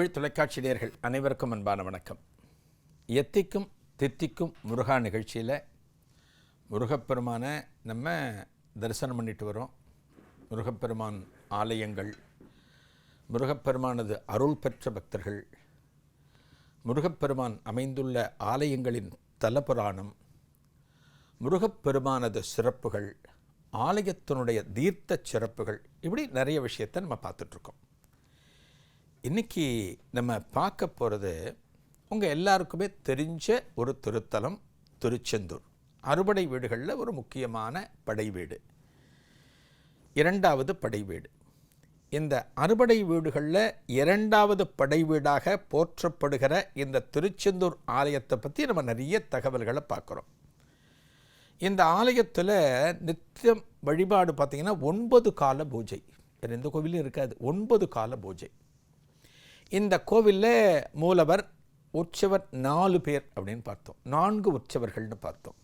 தமிழ் தொலைக்காட்சி நேர்கள் அனைவருக்கும் அன்பான வணக்கம். எத்திக்கும் தித்திக்கும் முருகா நிகழ்ச்சியில் முருகப்பெருமானை நம்ம தரிசனம் பண்ணிட்டு வரோம். முருகப்பெருமான் ஆலயங்கள் முருகப்பெருமானது அருள் பெற்ற பக்தர்கள் முருகப்பெருமான் அமைந்துள்ள ஆலயங்களின் தலபுராணம் முருகப்பெருமானது சிறப்புகள் ஆலயத்தினுடைய தீர்த்த சிறப்புகள் இப்படி நிறைய விஷயத்தை நம்ம பார்த்துட்ருக்கோம் இன்னைக்கு நம்ம பார்க்க போகிறது உங்கள் எல்லாருக்குமே தெரிஞ்ச ஒரு திருத்தலம் திருச்செந்தூர். அறுபடை வீடுகளில் ஒரு முக்கியமான படை வீடு. இரண்டாவது படை வீடு. இந்த அறுபடை வீடுகளில் இரண்டாவது படை வீடாக போற்றப்படுகிற இந்த திருச்செந்தூர் ஆலயத்தை பற்றி நம்ம நிறைய தகவல்களை பார்க்குறோம். இந்த ஆலயத்தில் நித்தியம் வழிபாடு பார்த்திங்கன்னா ஒன்பது கால பூஜை. வேறு எந்த கோவிலும் இருக்காது. ஒன்பது கால பூஜை. இந்த கோவிலில் மூலவர் உற்சவர் நாலு பேர் அப்படின்னு பார்த்தோம். நான்கு உற்சவர்கள்னு பார்த்தோம்.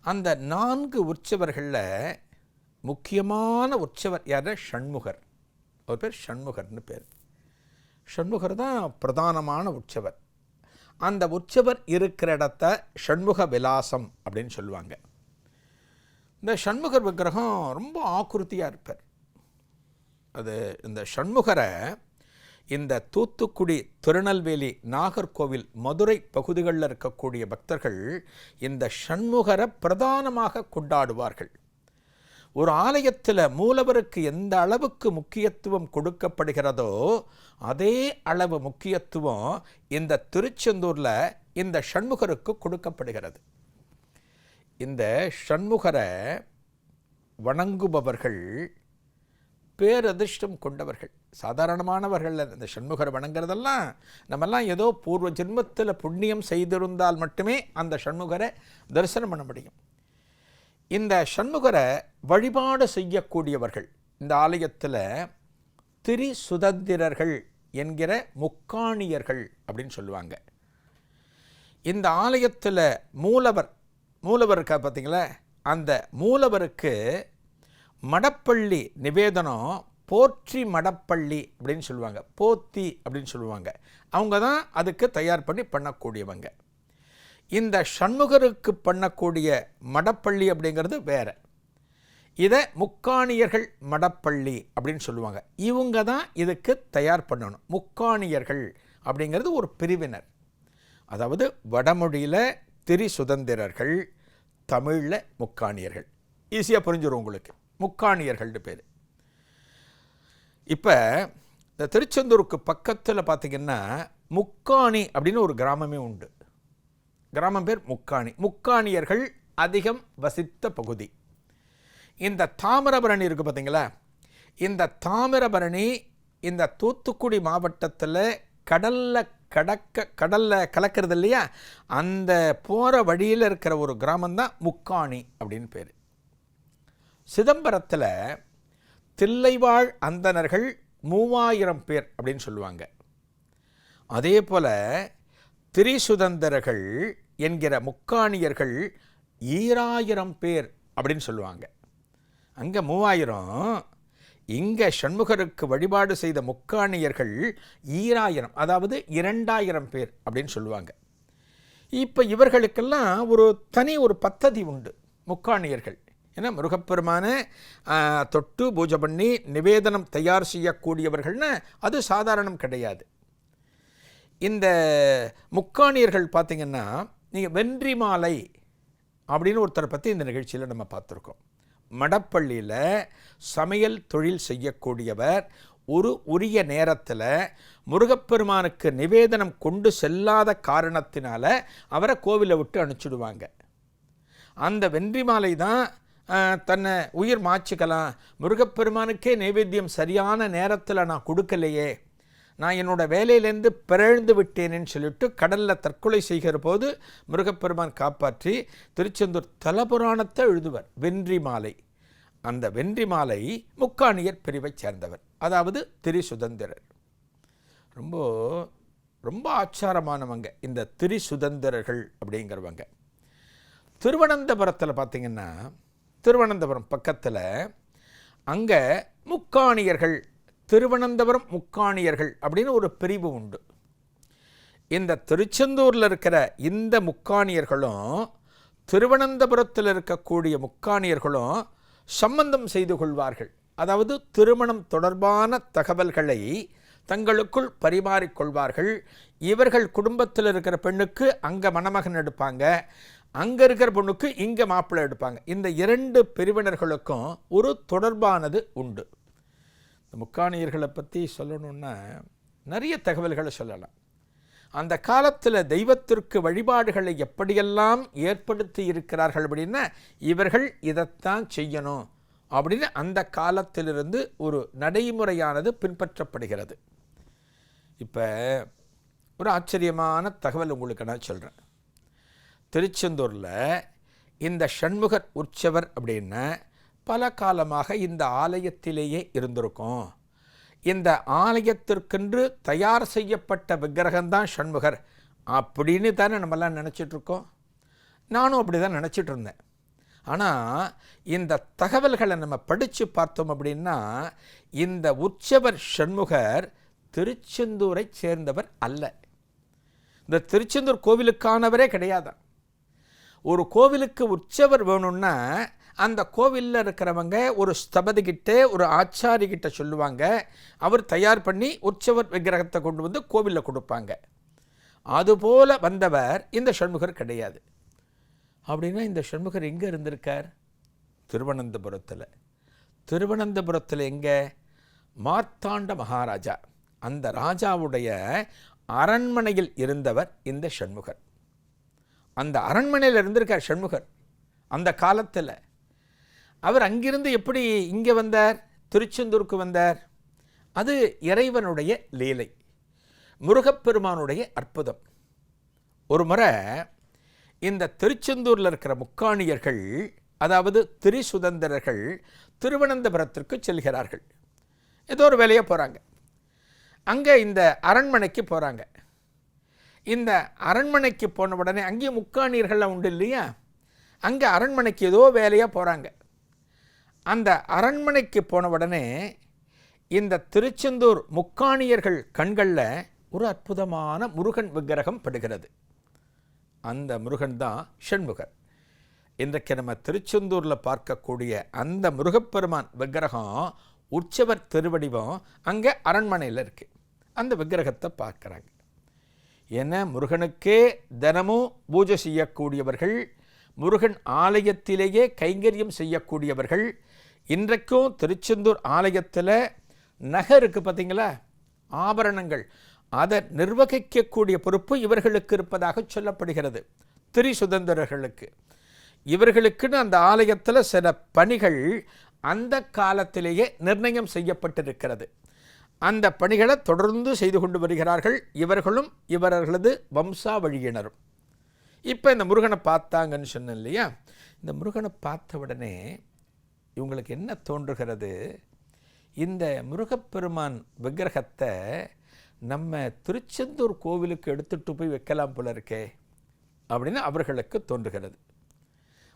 அந்த நான்கு உற்சவர்களில் முக்கியமான உற்சவர் யார்? ஷண்முகர் அவர் பேர் ஷண்முகர்னு பேர். ஷண்முகர் தான் பிரதானமான உற்சவர். அந்த உற்சவர் இருக்கிற இடத்த ஷண்முக விலாசம் அப்படின்னு சொல்லுவாங்க. இந்த ஷண்முகர் விக்கிரகம் ரொம்ப ஆக்குருத்தியாக இருப்பார். அது இந்த ஷண்முகரை இந்த தூத்துக்குடி திருநெல்வேலி நாகர்கோவில் மதுரை பகுதிகளில் இருக்கக்கூடிய பக்தர்கள் இந்த ஷண்முகரை பிரதானமாக கொண்டாடுவார்கள். ஒரு ஆலயத்தில் மூலவருக்கு எந்த அளவுக்கு முக்கியத்துவம் கொடுக்கப்படுகிறதோ அதே அளவு முக்கியத்துவம் இந்த திருச்செந்தூரில் இந்த ஷண்முகருக்கு கொடுக்கப்படுகிறது. இந்த ஷண்முகரை வணங்குபவர்கள் பேரதிர்ஷ்டம் கொண்டவர்கள். சாதாரணமானவர்கள் இந்த ஷண்முகரை வணங்குறதெல்லாம் நம்மெல்லாம் ஏதோ பூர்வ ஜென்மத்தில் புண்ணியம் செய்திருந்தால் மட்டுமே அந்த ஷண்முகரை தரிசனம் பண்ண முடியும். இந்த ஷண்முகரை வழிபாடு செய்யக்கூடியவர்கள் இந்த ஆலயத்தில் திரி சுதந்திரர்கள் என்கிற முக்காணியர்கள் அப்படின்னு சொல்லுவாங்க. இந்த ஆலயத்தில் மூலவர் மூலவர் இருக்கா பார்த்தீங்களா? அந்த மூலவருக்கு மடப்பள்ளி நிவேதனம் போற்றி மடப்பள்ளி அப்படின்னு சொல்லுவாங்க. போத்தி அப்படின்னு சொல்லுவாங்க. அவங்க தான் அதுக்கு தயார் பண்ணி பண்ணக்கூடியவங்க. இந்த ஷண்முகருக்கு பண்ணக்கூடிய மடப்பள்ளி அப்படிங்கிறது வேறு. இதை முக்காணியர்கள் மடப்பள்ளி அப்படின்னு சொல்லுவாங்க. இவங்க தான் இதுக்கு தயார் பண்ணணும். முக்காணியர்கள் அப்படிங்கிறது ஒரு பிரிவினர். அதாவது வடமொழியில் திரி சுதந்திரர்கள் தமிழில் முக்காணியர்கள். ஈஸியாக புரிஞ்சிடும் உங்களுக்கு. முக்காணியர்கள்னு பேர். இப்போ இந்த திருச்செந்தூருக்கு பக்கத்தில் பார்த்திங்கன்னா முக்காணி அப்படின்னு ஒரு கிராமமே உண்டு. கிராமம் பேர் முக்காணி. முக்காணியர்கள் அதிகம் வசித்த பகுதி. இந்த தாமிரபரணி இருக்குது பார்த்தீங்களா இந்த தாமிரபரணி இந்த தூத்துக்குடி மாவட்டத்தில் கடலில் கடக்க கடலில் கலக்கிறது இல்லையா? அந்த போகிற வழியில் இருக்கிற ஒரு கிராமம் தான் முக்காணி அப்படின்னு பேர். சிதம்பரத்தில் தில்லைவாழ் அந்தணர்கள் மூவாயிரம் பேர் அப்படின்னு சொல்லுவாங்க. அதே போல் திரிசுதந்திரர்கள் என்கிற முக்காணியர்கள் ஈராயிரம் பேர் அப்படின்னு சொல்லுவாங்க. அங்கே மூவாயிரம் இங்கே சண்முகருக்கு வழிபாடு செய்த முக்காணியர்கள் ஈராயிரம் அதாவது இரண்டாயிரம் பேர் அப்படின்னு சொல்லுவாங்க. இப்போ இவர்களுக்கெல்லாம் ஒரு தனி ஒரு பத்ததி உண்டு முக்காணியர்கள். ஏன்னா முருகப்பெருமான தொட்டு பூஜை பண்ணி நிவேதனம் தயார் செய்யக்கூடியவர்கள்னு அது சாதாரணம் கிடையாது. இந்த முக்காணியர்கள் பார்த்திங்கன்னா நீங்கள் வென்றி மாலை அப்படின்னு ஒருத்தரை பற்றி இந்த நிகழ்ச்சியில் நம்ம பார்த்துருக்கோம். மடப்பள்ளியில் சமையல் தொழில் செய்யக்கூடியவர் ஒரு உரிய நேரத்தில் முருகப்பெருமானுக்கு நிவேதனம் கொண்டு செல்லாத காரணத்தினால அவரை கோவிலை விட்டு அனுப்பிச்சிடுவாங்க. அந்த வென்றி மாலை தான் தன்னை உயிர் மாச்சிக்கலாம் முருகப்பெருமானுக்கே நைவேத்தியம் சரியான நேரத்தில் நான் கொடுக்கலையே. நான் என்னோட வேலையிலேருந்து பிறழ்ந்து விட்டேனேன்னு சொல்லிட்டு கடலில் தற்கொலை செய்கிற போது முருகப்பெருமான் காப்பாற்றி திருச்செந்தூர் தலபுராணத்தை எழுதுவர். வென்றி மாலை. அந்த வென்றி மாலை முக்காணியர் பிரிவைச் சேர்ந்தவர். அதாவது திரி சுதந்திரர் ரொம்ப ரொம்ப ஆச்சாரமானவங்க இந்த திரி சுதந்திரர்கள் அப்படிங்கிறவங்க. திருவனந்தபுரத்தில் பார்த்திங்கன்னா திருவனந்தபுரம் பக்கத்தில் அங்கே முக்காணியர்கள் திருவனந்தபுரம் முக்காணியர்கள் அப்படின்னு ஒரு பிரிவு உண்டு. இந்த திருச்செந்தூரில் இருக்கிற இந்த முக்காணியர்களும் திருவனந்தபுரத்தில் இருக்கக்கூடிய முக்காணியர்களும் சம்பந்தம் செய்து கொள்வார்கள். அதாவது திருமணம் தொடர்பான தகவல்களை தங்களுக்குள் பரிமாறிக்கொள்வார்கள் இவர்கள் குடும்பத்தில் இருக்கிற பெண்ணுக்கு அங்கே மணமகன் எடுப்பாங்க. அங்கே இருக்கிற பொண்ணுக்கு இங்கே மாப்பிள்ளை எடுப்பாங்க. இந்த இரண்டு பிரிவினர்களுக்கும் ஒரு தொடர்பானது உண்டு. இந்த முக்காணியர்களை பற்றி சொல்லணுன்னா நிறைய தகவல்களை சொல்லலாம். அந்த காலத்தில் தெய்வத்திற்கு வழிபாடுகளை எப்படியெல்லாம் ஏற்படுத்தி இருக்கிறார்கள் அப்படின்னா இவர்கள் இதைத்தான் செய்யணும் அப்படின்னு அந்த காலத்திலிருந்து ஒரு நடைமுறையானது பின்பற்றப்படுகிறது. இப்போ ஒரு ஆச்சரியமான தகவல் உங்களுக்கு நான் சொல்கிறேன் திருச்செந்தூரில் இந்த ஷண்முகர் உற்சவர் அப்படின்னு பல காலமாக இந்த ஆலயத்திலேயே இருந்திருக்கும். இந்த ஆலயத்திற்கென்று தயார் செய்யப்பட்ட விக்கிரகம்தான் ஷண்முகர் அப்படின்னு தானே நம்மெல்லாம் நினச்சிட்டு இருக்கோம் நானும் அப்படி தான் நினச்சிட்டு இருந்தேன் ஆனால் இந்த தகவல்களை நம்ம படித்து பார்த்தோம் அப்படின்னா இந்த உற்சவர் ஷண்முகர் திருச்செந்தூரை சேர்ந்தவர் அல்ல. இந்த திருச்செந்தூர் கோவிலுக்கானவரே கிடையாதான். ஒரு கோவிலுக்கு உற்சவர் வேணும்னா அந்த கோவிலில் இருக்கிறவங்க ஒரு ஸ்தபதிகிட்ட ஒரு ஆச்சாரிகிட்ட சொல்லுவாங்க. அவர் தயார் பண்ணி உற்சவர் விக்கிரகத்தை கொண்டு வந்து கோவிலில் கொடுப்பாங்க. அதுபோல் வந்தவர் இந்த ஷண்முகர் கிடையாது. அப்படின்னா இந்த ஷண்முகர் எங்கே இருந்திருக்கார்? திருவனந்தபுரத்தில். திருவனந்தபுரத்தில் எங்கே? மார்த்தாண்ட மகாராஜா. அந்த ராஜாவுடைய அரண்மனையில் இருந்தவர் இந்த ஷண்முகர் அந்த அரண்மனையில் இருந்திருக்கார் ஷண்முகர் அந்த காலத்தில் அவர் அங்கிருந்து எப்படி இங்கே வந்தார்? திருச்செந்தூருக்கு வந்தார்? அது இறைவனுடைய லீலை முருகப்பெருமானுடைய அற்புதம். ஒரு முறை இந்த திருச்செந்தூரில் இருக்கிற முக்காணியர்கள் அதாவது திரிசுதந்திரர்கள் திருவனந்தபுரத்திற்கு செல்கிறார்கள். ஏதோ ஒரு வேலையாக போகிறாங்க அங்கே இந்த அரண்மனைக்கு போகிறாங்க இந்த அரண்மனைக்கு போன உடனே அங்கேயும் முக்காணியர்கள்லாம் உண்டு இல்லையா? அங்கே அரண்மனைக்கு ஏதோ வேலையாக போகிறாங்க அந்த அரண்மனைக்கு போன உடனே இந்த திருச்செந்தூர் முக்காணியர்கள் கண்களில் ஒரு அற்புதமான முருகன் விக்கிரகம் படுகிறது. அந்த முருகன் தான் ஷண்முகர் இன்றைக்கு நம்ம திருச்செந்தூரில் பார்க்கக்கூடிய அந்த முருகப்பெருமான் விக்கிரகம் உற்சவர் திருவடிவம் அங்கே அரண்மனையில் இருக்குது அந்த விக்கிரகத்தை பார்க்குறாங்க. என முருகனுக்கே தினமும் பூஜை செய்யக்கூடியவர்கள் முருகன் ஆலயத்திலேயே கைங்கரியம் செய்யக்கூடியவர்கள் இன்றைக்கும் திருச்செந்தூர் ஆலயத்தில் நகை இருக்குது பார்த்தீங்களா ஆபரணங்கள். அதை நிர்வகிக்கக்கூடிய பொறுப்பு இவர்களுக்கு இருப்பதாக சொல்லப்படுகிறது. திரி சுதந்திரர்களுக்கு இவர்களுக்குன்னு அந்த ஆலயத்தில் சில பணிகள் அந்த காலத்திலேயே நிர்ணயம் செய்யப்பட்டிருக்கிறது. அந்த பணிகளை தொடர்ந்து செய்து கொண்டு வருகிறார்கள் இவர்களும் இவர்களது வம்சாவழியினரும். இப்போ இந்த முருகனை பார்த்தாங்கன்னு சொன்னேன் இல்லையா? இந்த முருகனை பார்த்த உடனே இவங்களுக்கு என்ன தோன்றுகிறது? இந்த முருகப்பெருமான் விக்கிரகத்தை நம்ம திருச்செந்தூர் கோவிலுக்கு எடுத்துகிட்டு போய் வைக்கலாம் போல இருக்கே அப்படின்னு அவர்களுக்கு தோன்றுகிறது.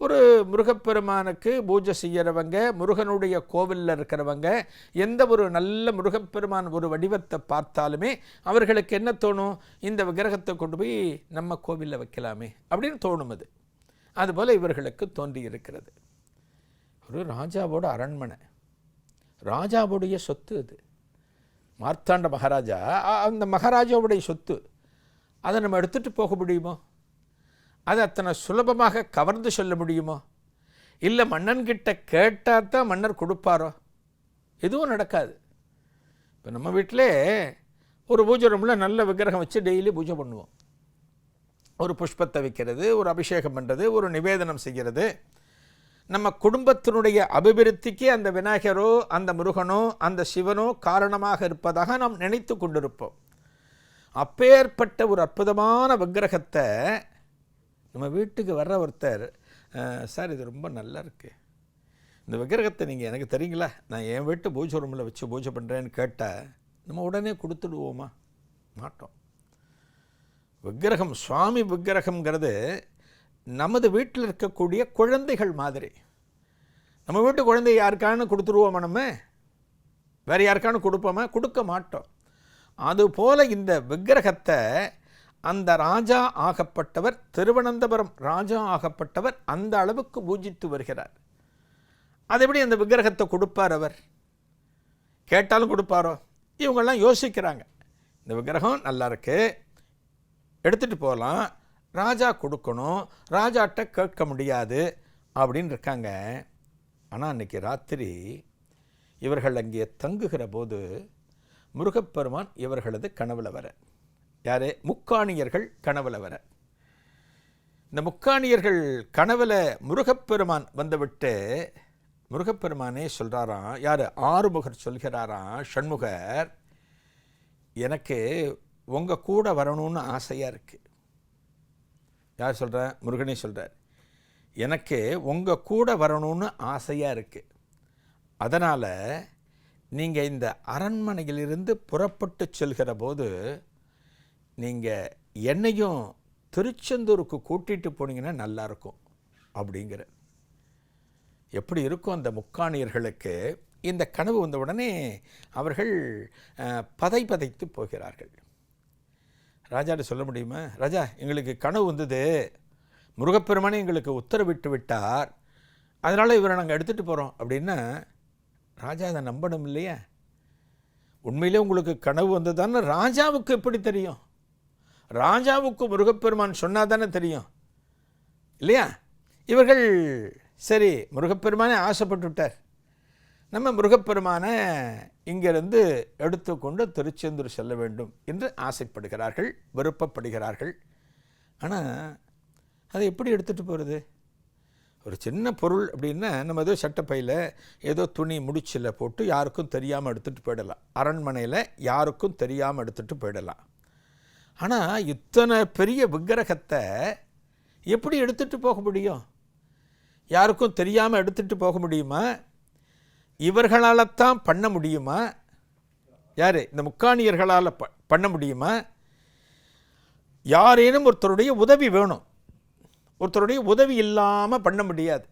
ஒரு முருகப்பெருமானுக்கு பூஜை செய்கிறவங்க முருகனுடைய கோவிலில் இருக்கிறவங்க எந்த ஒரு நல்ல முருகப்பெருமான் ஒரு வடிவத்தை பார்த்தாலுமே அவர்களுக்கு என்ன தோணும்? இந்த விக்கிரகத்தை கொண்டு போய் நம்ம கோவிலில் வைக்கலாமே அப்படின்னு தோணும் அது. அதுபோல் இவர்களுக்கு தோன்றி இருக்கிறது. ஒரு ராஜாவோட அரண்மனை. ராஜாவுடைய சொத்து அது. மார்த்தாண்ட மகாராஜா அந்த மகாராஜாவுடைய சொத்து. அதை நம்ம எடுத்துகிட்டு போக முடியுமோ? அதை அத்தனை சுலபமாக கவர்ந்து சொல்ல முடியுமோ? இல்லை மன்னன்கிட்ட கேட்டால் தான் மன்னர் கொடுப்பாரோ? எதுவும் நடக்காது. இப்போ நம்ம வீட்டிலே ஒரு பூஜை ரூமில் நல்ல விக்கிரகம் வச்சு டெய்லி பூஜை பண்ணுவோம். ஒரு புஷ்பத்தை வைக்கிறது ஒரு அபிஷேகம் பண்ணுறது ஒரு நிவேதனம் செய்கிறது. நம்ம குடும்பத்தினுடைய அபிவிருத்திக்கு அந்த விநாயகரோ அந்த முருகனோ அந்த சிவனோ காரணமாக இருப்பதாக நாம் நினைத்து கொண்டிருப்போம். அப்பேற்பட்ட ஒரு அற்புதமான விக்கிரகத்தை நம்ம வீட்டுக்கு வர்ற ஒருத்தர் சார் இது ரொம்ப நல்லா இருக்குது இந்த விக்கிரகத்தை நீங்கள் எனக்கு தெரியுங்களா? நான் என் வீட்டு பூஜை ரூமில் வச்சு பூஜை பண்ணுறேன்னு கேட்டால் நம்ம உடனே கொடுத்துடுவோமா? மாட்டோம். விக்கிரகம் சுவாமி விக்கிரகம்ங்கிறது நமது வீட்டில் இருக்கக்கூடிய குழந்தைகள் மாதிரி. நம்ம வீட்டு குழந்தை யாருக்கானு கொடுத்துருவோமா நம்ம? வேறு யாருக்கானு கொடுப்போமா? கொடுக்க மாட்டோம். அதுபோல் இந்த விக்கிரகத்தை அந்த ராஜா ஆகப்பட்டவர் திருவனந்தபுரம் ராஜா ஆகப்பட்டவர் அந்த அளவுக்கு பூஜித்து வருகிறார். அது எப்படி அந்த விக்கிரகத்தை கொடுப்பார் அவர்? கேட்டாலும் கொடுப்பாரோ? இவங்கெல்லாம் யோசிக்கிறாங்க. இந்த விக்கிரகம் நல்லா இருக்கு. எடுத்துகிட்டு போகலாம். ராஜா கொடுக்கணும். ராஜாட்ட கேட்க முடியாது அப்படின்னு இருக்காங்க. ஆனால் அன்னைக்கு ராத்திரி இவர்கள் அங்கே தங்குகிற போது முருகப்பெருமான் இவர்களது கனவுல வர யார்? முக்காணியர்கள் கனவுல வர. இந்த முக்காணியர்கள் கனவுல முருகப்பெருமான் வந்துவிட்டு முருகப்பெருமானே சொல்கிறாராம் யார்? ஆறுமுகர் சொல்கிறாராம் ஷண்முகர் எனக்கு உங்கள் கூட வரணும்னு ஆசையாக இருக்குது யார் சொல்கிற முருகனே சொல்கிறார் எனக்கு உங்கள் கூட வரணும்னு ஆசையாக இருக்குது அதனால் நீங்கள் இந்த அரண்மனையிலிருந்து புறப்பட்டு செல்கிற போது நீங்கள் என்னையும் திருச்செந்தூருக்கு கூட்டிகிட்டு போனீங்கன்னா நல்லாயிருக்கும் அப்படிங்கிற. எப்படி இருக்கும் அந்த முக்காணியர்களுக்கு? இந்த கனவு வந்த உடனே அவர்கள் பதை பதைத்து போகிறார்கள். ராஜாட்ட சொல்ல முடியுமா? ராஜா எங்களுக்கு கனவு வந்தது. முருகப்பெருமானே எங்களுக்கு உத்தரவிட்டு விட்டார். அதனால் இவரை நாங்கள் எடுத்துகிட்டு போகிறோம் அப்படின்னா ராஜா அதை நம்பணும் இல்லையா? உண்மையிலே உங்களுக்கு கனவு வந்ததான்னு ராஜாவுக்கு எப்படி தெரியும்? ராஜாவுக்கு முருகப்பெருமான் சொன்னால் தானே தெரியும். இல்லையா? இவர்கள் சரி முருகப்பெருமானே ஆசைப்பட்டு விட்டார் நம்ம முருகப்பெருமானை இங்கிருந்து எடுத்துக்கொண்டு திருச்செந்தூர் செல்ல வேண்டும் என்று ஆசைப்படுகிறார்கள் விருப்பப்படுகிறார்கள். ஆனால் அதை எப்படி எடுத்துகிட்டு போகிறது ஒரு சின்ன பொருள் அப்படின்னா நம்ம ஏதோ சட்டப்பையில் ஏதோ துணி முடிச்சில் போட்டு யாருக்கும் தெரியாமல் எடுத்துகிட்டு போயிடலாம். அரண்மனையில் யாருக்கும் தெரியாமல் எடுத்துகிட்டு போயிடலாம். ஆனால் இத்தனை பெரிய விக்கிரகத்தை எப்படி எடுத்துகிட்டு போக முடியும்? யாருக்கும் தெரியாமல் எடுத்துகிட்டு போக முடியுமா? இவர்களால் தான் பண்ண முடியுமா? யார்? இந்த முக்காணியர்களால் ப பண்ண முடியுமா? யாரேனும் ஒருத்தருடைய உதவி வேணும். ஒருத்தருடைய உதவி இல்லாமல் பண்ண முடியாது.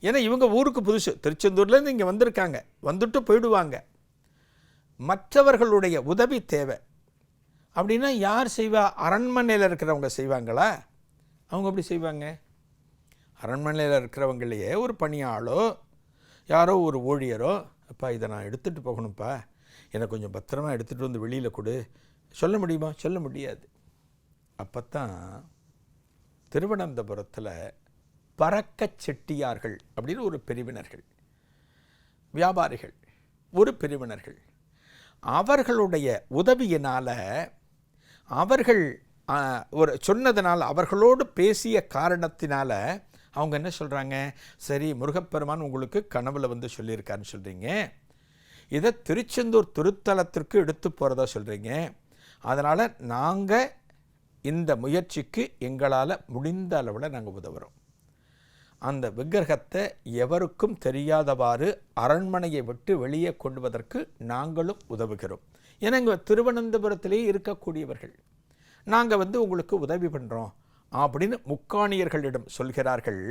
ஏன்னா இவங்க ஊருக்கு புதுசு. திருச்செந்தூர்லேருந்து இங்கே வந்திருக்காங்க. வந்துட்டு போயிடுவாங்க. மற்றவர்களுடைய உதவி தேவை. அப்படின்னா யார் செய்வா? அரண்மனையில் இருக்கிறவங்க செய்வாங்களா? அவங்க எப்படி செய்வாங்க. அரண்மனையில் இருக்கிறவங்களையே ஒரு பணியாளோ யாரோ ஒரு ஊழியரோ அப்பா இதை நான் எடுத்துகிட்டு போகணும்ப்பா. எனக்கு கொஞ்சம் பத்திரமா எடுத்துகிட்டு வந்து வெளியில் கொடு. சொல்ல முடியுமா? சொல்ல முடியாது. அப்போ தான் திருவனந்தபுரத்தில் பறக்கச் செட்டியார்கள் அப்படின்னு ஒரு பிரிவினர்கள் வியாபாரிகள் ஒரு பிரிவினர்கள். அவர்களுடைய உதவியினால் அவர்கள் ஒரு சொன்னதுனால் அவர்களோடு பேசிய காரணத்தினால அவங்க என்ன சொல்கிறாங்க சரி முருகப்பெருமான் உங்களுக்கு கனவுல வந்து சொல்லியிருக்காருன்னு சொல்கிறீங்க இதை திருச்செந்தூர் திருத்தலத்திற்கு எடுத்து போகிறதா சொல்கிறீங்க அதனால் நாங்கள் இந்த முயற்சிக்கு எங்களால் முடிந்த அளவில் நாங்கள் உதவுறோம். அந்த விக்கிரகத்தை எவருக்கும் தெரியாதவாறு அரண்மனையை விட்டு வெளியே கொண்டுவதற்கு நாங்களும் உதவுகிறோம். ஏன்னா இங்கே திருவனந்தபுரத்திலே இருக்கக்கூடியவர்கள். நாங்கள் வந்து உங்களுக்கு உதவி பண்ணுறோம் அப்படின்னு முக்காணியர்களிடம் சொல்கிறார்கள்.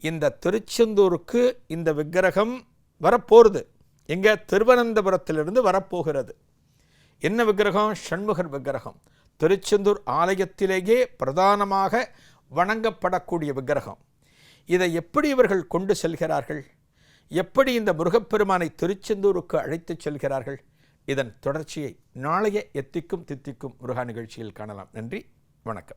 இந்த திருச்செந்தூருக்கு இந்த விக்கிரகம் வரப்போகிறது எங்கே திருவனந்தபுரத்திலிருந்து வரப்போகிறது. என்ன விக்கிரகம்? ஷண்முகர் விக்கிரகம். திருச்செந்தூர் ஆலயத்திலேயே பிரதானமாக வணங்கப்படக்கூடிய விக்கிரகம். இதை எப்படி இவர்கள் கொண்டு செல்கிறார்கள்? எப்படி இந்த முருகப்பெருமானை திருச்செந்தூருக்கு அழைத்துச் செல்கிறார்கள்? இதன் தொடர்ச்சியை நாளைய எத்திக்கும் தித்திக்கும் முருகா நிகழ்ச்சியில் காணலாம். நன்றி. வணக்கம்.